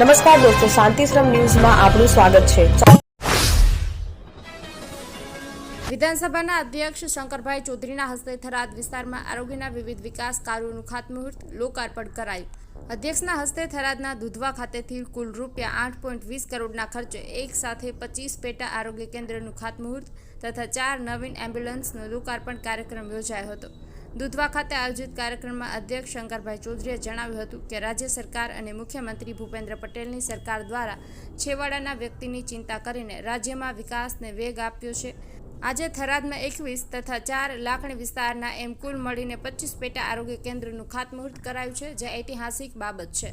નમસ્કાર દોસ્તો શાંતિશ્રમ ન્યૂઝમાં આપનું સ્વાગત છે. વિધાનસભાના અધ્યક્ષ શંકરભાઈ ચૌધરીના હસ્તે થરાદ વિસ્તારમાં આરોગ્યના વિવિધ વિકાસ કાર્યોનું ખાતમુહૂર્ત લોકાર્પણ કરાયું. અધ્યક્ષના હસ્તે થરાદના દુધવા ખાતેથી કુલ રૂપિયા આઠ પોઈન્ટ વીસ કરોડના ખર્ચે એક સાથે પચીસ પેટા આરોગ્ય કેન્દ્રનું ખાતમુહૂર્ત તથા ચાર નવીન એમ્બ્યુલન્સનો લોકાર્પણ કાર્યક્રમ યોજાયો હતો. દુધવા ખાતે આયોજિત કાર્યક્રમમાં અધ્યક્ષ શંકરભાઈ ચૌધરીએ જણાવ્યું હતું કે રાજ્ય સરકાર અને મુખ્યમંત્રી ભૂપેન્દ્ર પટેલની સરકાર દ્વારા છેવાડાના વ્યક્તિની ચિંતા કરીને રાજ્યમાં વિકાસને વેગ આપ્યો છે. આજે થરાદમાં એકવીસ તથા ચાર લાખણી વિસ્તારના એમ કુલ મળીને પચીસ પેટા આરોગ્ય કેન્દ્રનું ખાતમુહૂર્ત કરાયું છે, જે ઐતિહાસિક બાબત છે.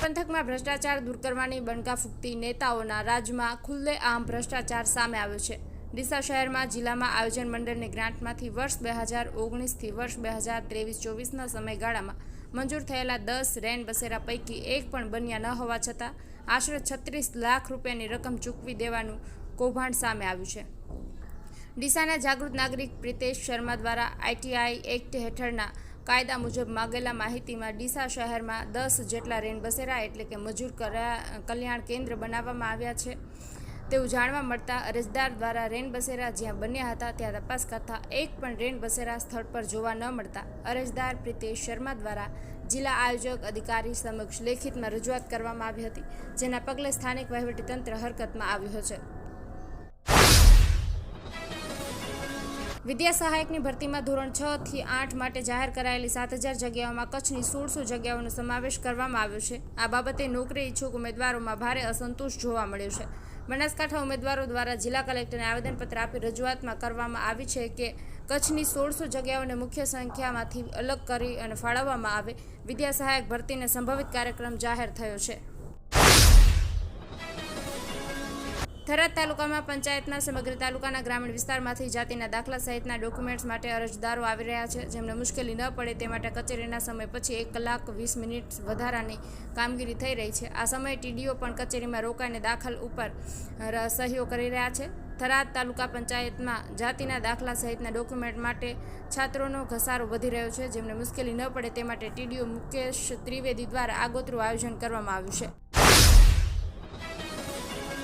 પંથકમાં ભ્રષ્ટાચાર દૂર કરવાની બણકા ફૂંકતી નેતાઓના રાજમાં ખુલ્લે આમ ભ્રષ્ટાચાર સામે આવ્યો છે. ડીસા શહેરમાં જિલ્લામાં આયોજન મંડળની ગ્રાન્ટમાંથી વર્ષ બે હજાર ઓગણીસથી વર્ષ બે હજાર ત્રેવીસ ચોવીસના સમયગાળામાં મંજૂર થયેલા દસ રેન બસેરા પૈકી એક પણ બન્યા ન હોવા છતાં આશરે છત્રીસ લાખ રૂપિયાની રકમ ચૂકવી દેવાનું કૌભાંડ સામે આવ્યું છે. ડીસાના જાગૃત નાગરિક પ્રિતેશ શર્મા દ્વારા આઈટીઆઈ એક્ટ હેઠળના કાયદા મુજબ માગેલા માહિતીમાં ડીસા શહેરમાં દસ જેટલા રેન બસેરા એટલે કે મજૂર કલ્યાણ કેન્દ્ર બનાવવામાં આવ્યા છે. તેવું જાણવા મળતા અરજદાર દ્વારા રેન બસેરા જ્યાં બન્યા હતા ત્યાં તપાસ કરતા એક પણ રેન બસેરા સ્થળ પર જોવા ન મળતા અરજદાર પ્રિતેશ શર્મા દ્વારા જિલ્લા આયોજક અધિકારી સમક્ષ લેખિતમાં રજૂઆત કરવામાં આવી હતી, જેના પગલે સ્થાનિક વહીવટીતંત્ર હરકતમાં આવ્યું છે. વિદ્યા સહાયકની ભરતીમાં ધોરણ છ થી આઠ માટે જાહેર કરાયેલી સાત હજાર જગ્યાઓમાં કચ્છની સોળસો જગ્યાઓનો સમાવેશ કરવામાં આવ્યો છે. આ બાબતે નોકરી ઈચ્છુક ઉમેદવારોમાં ભારે અસંતોષ જોવા મળ્યો છે. બનાસકાંઠા ઉમેદવારો દ્વારા જિલ્લા કલેક્ટરને આવેદનપત્ર આપી રજૂઆતમાં કરવામાં આવી છે કે કચ્છની સોળસો જગ્યાઓને મુખ્ય સંખ્યામાંથી અલગ કરી અને ફાળવવામાં આવે. વિદ્યા સહાયક ભરતીને સંભવિત કાર્યક્રમ જાહેર થયો છે. થરાદ તાલુકામાં પંચાયતના સમગ્ર તાલુકાના ગ્રામીણ વિસ્તારમાંથી જાતિના દાખલા સહિતના ડોક્યુમેન્ટ્સ માટે અરજદારો આવી રહ્યા છે. જેમને મુશ્કેલી ન પડે તે માટે કચેરીના સમય પછી એક કલાક વીસ મિનિટ વધારાની કામગીરી થઈ રહી છે. આ સમયે ટીડીઓ પણ કચેરીમાં રોકાઈને દાખલ ઉપર સહીઓ કરી રહ્યા છે. થરાદ તાલુકા પંચાયતમાં જાતિના દાખલા સહિતના ડોક્યુમેન્ટ માટે છાત્રોનો ઘસારો વધી રહ્યો છે. જેમને મુશ્કેલી ન પડે તે માટે ટીડીઓ મુકેશ ત્રિવેદી દ્વારા આગોતરું આયોજન કરવામાં આવ્યું છે.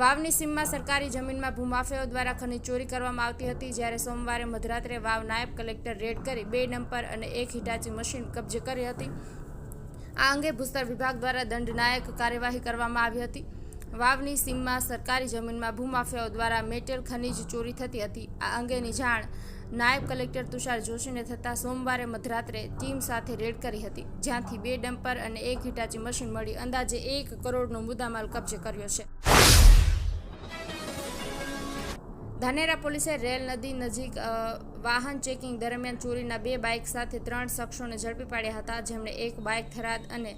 વાવની સીમમાં સરકારી જમીનમાં ભૂમાફિયાઓ દ્વારા ખનીજ ચોરી કરવામાં આવતી હતી, જ્યારે સોમવારે મધરાત્રે વાવ નાયબ કલેક્ટર રેડ કરી બે ડમ્પર અને એક હિટાચી મશીન કબજે કરી હતી. આ અંગે ભૂસ્તર વિભાગ દ્વારા દંડનાયક કાર્યવાહી કરવામાં આવી હતી. વાવની સીમમાં સરકારી જમીનમાં ભૂમાફિયાઓ દ્વારા મેટલ ખનીજ ચોરી થતી હતી. આ અંગેની જાણ નાયબ કલેક્ટર તુષાર જોશીને થતાં સોમવારે મધરાત્રે ટીમ સાથે રેડ કરી હતી. જ્યાંથી બે ડમ્પર અને એક હિટાચી મશીન મળી. અંદાજે એક કરોડનો મુદ્દામાલ કબજે કર્યો છે. ધાનેરા પોલીસે રેલ નદી નજીક વાહન ચેકિંગ દરમિયાન ચોરીના બે બાઇક સાથે ત્રણ શખ્સોને ઝડપી પાડ્યા હતા. જેમણે એક બાઇક થરાદ અને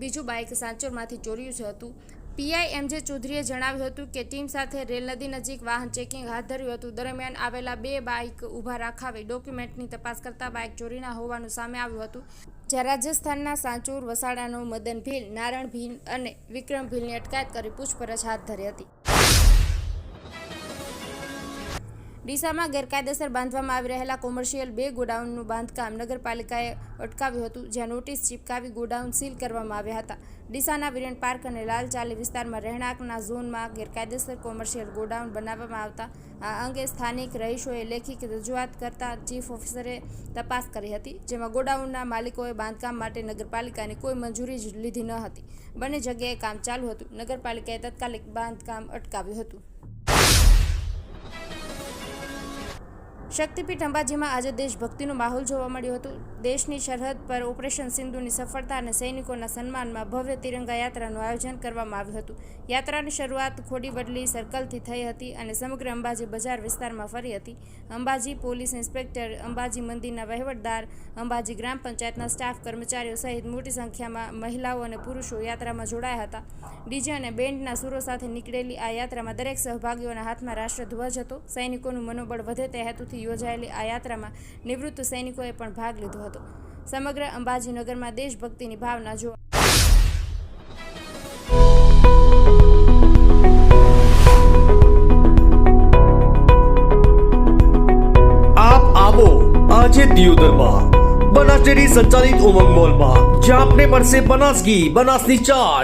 બીજું બાઇક સાંચોરમાંથી ચોર્યું છે હતું. પીઆઈ એમજે ચૌધરીએ જણાવ્યું હતું કે ટીમ સાથે રેલ નદી નજીક વાહન ચેકિંગ હાથ ધર્યું હતું. દરમિયાન આવેલા બે બાઇક ઊભા રાખાવી ડોક્યુમેન્ટની તપાસ કરતા બાઇક ચોરીના હોવાનું સામે આવ્યું હતું. જ્યાં રાજસ્થાનના સાંચોર, વસાડાનો મદન ભીલ, નારણ ભીલ અને વિક્રમ ભીલની અટકાયત કરી પૂછપરછ હાથ ધરી હતી. ડીસામાં ગેરકાયદેસર બાંધવામાં આવી રહેલા કોમર્શિયલ બે ગોડાઉનનું બાંધકામ નગરપાલિકાએ અટકાવ્યું હતું, જ્યાં નોટિસ ચીપકાવી ગોડાઉન સીલ કરવામાં આવ્યા હતા. ડીસાના વિરેન પાર્ક અને લાલ ચાલી વિસ્તારમાં રહેણાંકના ઝોનમાં ગેરકાયદેસર કોમર્શિયલ ગોડાઉન બનાવવામાં આવતા. આ અંગે સ્થાનિક રહીશોએ લેખિત રજૂઆત કરતા ચીફ ઓફિસરે તપાસ કરી હતી, જેમાં ગોડાઉનના માલિકોએ બાંધકામ માટે નગરપાલિકાની કોઈ મંજૂરી લીધી ન હતી. બંને જગ્યાએ કામ ચાલુ હતું. નગરપાલિકાએ તાત્કાલિક બાંધકામ અટકાવ્યું હતું. શક્તિપીઠ અંબાજીમાં આજે દેશભક્તિનો માહોલ જોવા મળ્યો હતો. દેશની સરહદ પર ઓપરેશન સિંધુની સફળતા અને સૈનિકોના સન્માનમાં ભવ્ય તિરંગા યાત્રાનું આયોજન કરવામાં આવ્યું હતું. યાત્રાની શરૂઆત ખોડી બદલી સર્કલથી થઈ હતી અને સમગ્ર અંબાજી બજાર વિસ્તારમાં ફરી હતી. અંબાજી પોલીસ ઇન્સ્પેક્ટર, અંબાજી મંદિરના વહીવટદાર, અંબાજી ગ્રામ પંચાયતના સ્ટાફ કર્મચારીઓ સહિત મોટી સંખ્યામાં મહિલાઓ અને પુરુષો યાત્રામાં જોડાયા હતા. ડીજે અને બેન્ડના સુરો સાથે નીકળેલી આ યાત્રામાં દરેક સહભાગીઓના હાથમાં રાષ્ટ્રધ્વજ હતો. સૈનિકોનું મનોબળ વધે તે હેતુથી યોજાયેલી આ યાત્રામાં નિવૃત્ત સૈનિકોએ પણ ભાગ લીધો હતો. સમગ્ર અંબાજીનગરમાં દેશભક્તિની ભાવના જોવા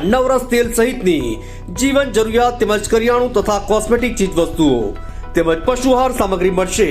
નવરસ તેલ સહિતની જીવન જરૂરિયાત તેમજ કરિયાણું તથા કોસ્મેટિક ચીજ વસ્તુઓ તેમજ પશુહાર સામગ્રી મળશે.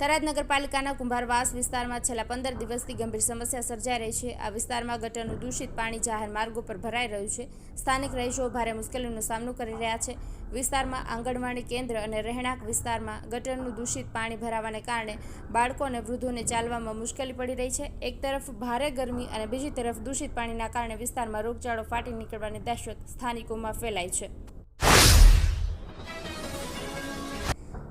થરાદ નગરપાલિકાના કુંભારવાસ વિસ્તારમાં છેલ્લા પંદર દિવસથી ગંભીર સમસ્યા સર્જાઈ રહી છે. આ વિસ્તારમાં ગટરનું દૂષિત પાણી જાહેર માર્ગો પર ભરાઈ રહ્યું છે. સ્થાનિક રહીશો ભારે મુશ્કેલીનો સામનો કરી રહ્યા છે. વિસ્તારમાં આંગણવાડી કેન્દ્ર અને રહેણાંક વિસ્તારમાં ગટરનું દૂષિત પાણી ભરાવાને કારણે બાળકો અને વૃદ્ધોને ચાલવામાં મુશ્કેલી પડી રહી છે. એક તરફ ભારે ગરમી અને બીજી તરફ દૂષિત પાણીના કારણે વિસ્તારમાં રોગચાળો ફાટી નીકળવાની દહેશત સ્થાનિકોમાં ફેલાઈ છે.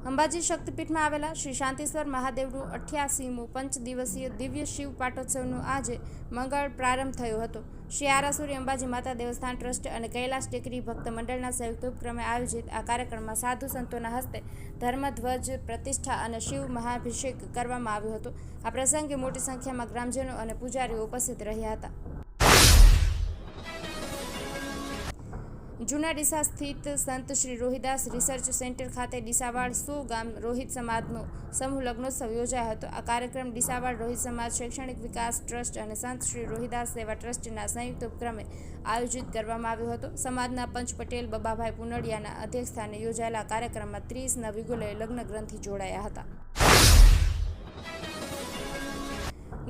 અંબાજી શક્તિપીઠમાં આવેલા શ્રી શાંતિશ્વર મહાદેવનું અઠ્યાસીમું પંચ દિવસીય દિવ્ય શિવ પાટોત્સવનું આજે મંગળ પ્રારંભ થયો હતો. શ્રી આરાસુરી અંબાજી માતા દેવસ્થાન ટ્રસ્ટ અને કૈલાસ ટેકરી ભક્ત મંડળના સંયુક્ત ઉપક્રમે આયોજિત આ કાર્યક્રમમાં સાધુ સંતોના હસ્તે ધર્મધ્વજ, પ્રતિષ્ઠા અને શિવ મહાભિષેક કરવામાં આવ્યો હતો. આ પ્રસંગે મોટી સંખ્યામાં ગ્રામજનો અને પૂજારીઓ ઉપસ્થિત રહ્યા હતા. જૂના ડીસા સ્થિત સંત શ્રી રોહિદાસ રિસર્ચ સેન્ટર ખાતે ડીસાવાડ સો ગામ રોહિત સમાજનો સમૂહ લગ્નોત્સવ યોજાયો હતો. આ કાર્યક્રમ ડીસાવાડ રોહિત સમાજ શૈક્ષણિક વિકાસ ટ્રસ્ટ અને સંત શ્રી રોહિદાસ સેવા ટ્રસ્ટના સંયુક્ત ઉપક્રમે આયોજિત કરવામાં આવ્યો હતો. સમાજના પંચ પટેલ, બબાભાઈ પુનડિયાના અધ્યક્ષસ્થાને યોજાયેલા કાર્યક્રમમાં ત્રીસ નવયુગલોએ લગ્ન ગ્રંથિ જોડાયા હતા.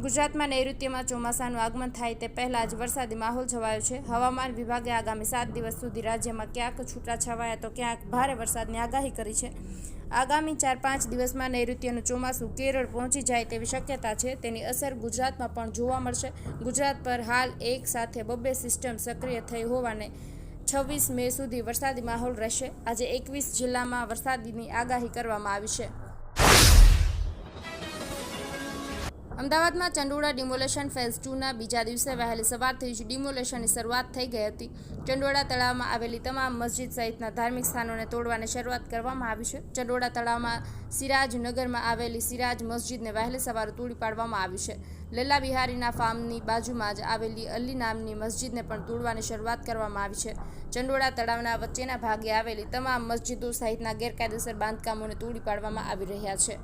ગુજરાતમાં નૈઋત્યમાં ચોમાસાનું આગમન થાય તે પહેલાં જ વરસાદી માહોલ છવાયો છે. હવામાન વિભાગે આગામી સાત દિવસ સુધી રાજ્યમાં ક્યાંક છૂટાછવાયા તો ક્યાંક ભારે વરસાદની આગાહી કરી છે. આગામી ચાર પાંચ દિવસમાં નૈઋત્યનું ચોમાસું કેરળ પહોંચી જાય તેવી શક્યતા છે. તેની અસર ગુજરાતમાં પણ જોવા મળશે. ગુજરાત પર હાલ એક સાથે બબ્બે સિસ્ટમ સક્રિય થઈ હોવાને છવ્વીસ મે સુધી વરસાદી માહોલ રહેશે. આજે એકવીસ જિલ્લામાં વરસાદની આગાહી કરવામાં આવી છે. અમદાવાદમાં ચંડોળા ડિમોલેશન ફેઝ ટુના બીજા દિવસે વહેલી સવારથી જ ડિમોલેશનની શરૂઆત થઈ ગઈ હતી. ચંડોળા તળાવમાં આવેલી તમામ મસ્જિદ સહિતના ધાર્મિક સ્થાનોને તોડવાની શરૂઆત કરવામાં આવી છે. ચંડોળા તળાવમાં સિરાજનગરમાં આવેલી સિરાજ મસ્જિદને વહેલી સવારે તોડી પાડવામાં આવી છે. લલ્લા બિહારીના ફાર્મની બાજુમાં જ આવેલી અલ્લી નામની મસ્જિદને પણ તોડવાની શરૂઆત કરવામાં આવી છે. ચંડોળા તળાવના વચ્ચેના ભાગે આવેલી તમામ મસ્જિદો સહિતના ગેરકાયદેસર બાંધકામોને તોડી પાડવામાં આવી રહ્યા છે.